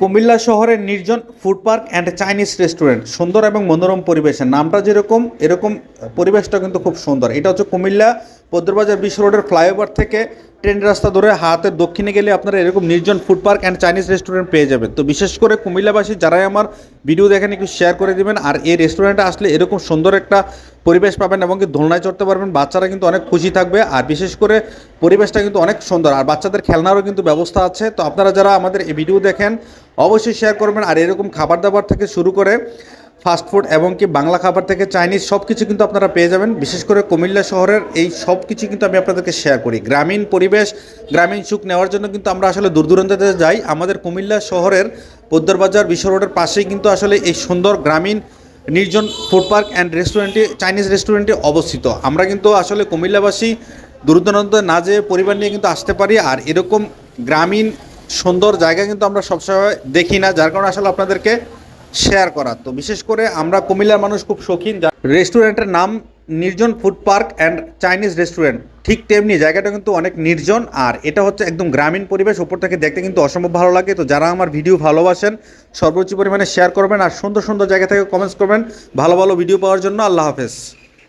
কুমিল্লা শহরের Nirjon food park and Chinese restaurant সুন্দর এবং মনোরম পরিবেশের। নামটা যেরকম, এরকম পরিবেশটা কিন্তু খুব সুন্দর। এটা হচ্ছে কুমিল্লা পদ্মবাজার বিশ্ব রোডের ফ্লাইওভার থেকে ট্রেন রাস্তা ধরে হাতের দক্ষিণে গেলে আপনারা এরকম Nirjon food park and Chinese restaurant পেয়ে যাবেন। তো বিশেষ করে কুমিল্লাবাসী যারাই আমার ভিডিও দেখেন, একটু শেয়ার করে দিবেন। আর এই রেস্টুরেন্টে আসলে এরকম সুন্দর একটা পরিবেশ পাবেন এবং কি দোলনায় চড়তে পারবেন। বাচ্চারা কিন্তু অনেক খুশি থাকবে। আর বিশেষ করে পরিবেশটা কিন্তু অনেক সুন্দর। আর বাচ্চাদের খেলনারও কিন্তু ব্যবস্থা আছে। তো আপনারা যারা আমাদের এই ভিডিও দেখেন, অবশ্যই শেয়ার করবেন। আর এরকম খাবার দাবার থেকে শুরু করে ফাস্টফুড এবং কি বাংলা খাবার থেকে চাইনিজ সব কিছু কিন্তু আপনারা পেয়ে যাবেন। বিশেষ করে কুমিল্লা শহরের এই সব কিছু কিন্তু আমি আপনাদেরকে শেয়ার করি। গ্রামীণ পরিবেশ, গ্রামীণ সুখ নেওয়ার জন্য কিন্তু আমরা আসলে দূর দূরান্তে যাই। আমাদের কুমিল্লা শহরের পদ্মার বাজার বিশ্ব রোডের পাশেই কিন্তু আসলে এই সুন্দর গ্রামীণ নির্জন ফুড পার্ক অ্যান্ড রেস্টুরেন্টটি চাইনিজ রেস্টুরেন্টটি অবস্থিত। আমরা কিন্তু আসলে কুমিল্লাবাসী দূর দূরান্ত না যেয়ে পরিবার নিয়ে কিন্তু আসতে পারি। আর এরকম গ্রামীণ সুন্দর জায়গা কিন্তু আমরা সবসময় দেখি না। যার কারণে আসলে আপনাদেরকে শেয়ার করা। তো বিশেষ করে আমরা কুমিল্লার মানুষ খুব শৌখিন, যা- রেস্টুরেন্টের নাম Nirjon food park and Chinese restaurant. ঠিক তেমনি জায়গাটা কিন্তু অনেক নির্জন, আর এটা হচ্ছে একদম গ্রামীণ পরিবেশ, ওপর থেকে দেখতে কিন্তু অসম্ভব ভালো লাগে। তো যারা আমার ভিডিও ভালোবাসেন, সর্বোচ্চ পরিমাণে শেয়ার করবেন, আর সুন্দর সুন্দর জায়গা থেকে কমেন্টস করবেন। ভালো ভালো ভিডিও পাওয়ার জন্য আল্লাহ হাফেজ।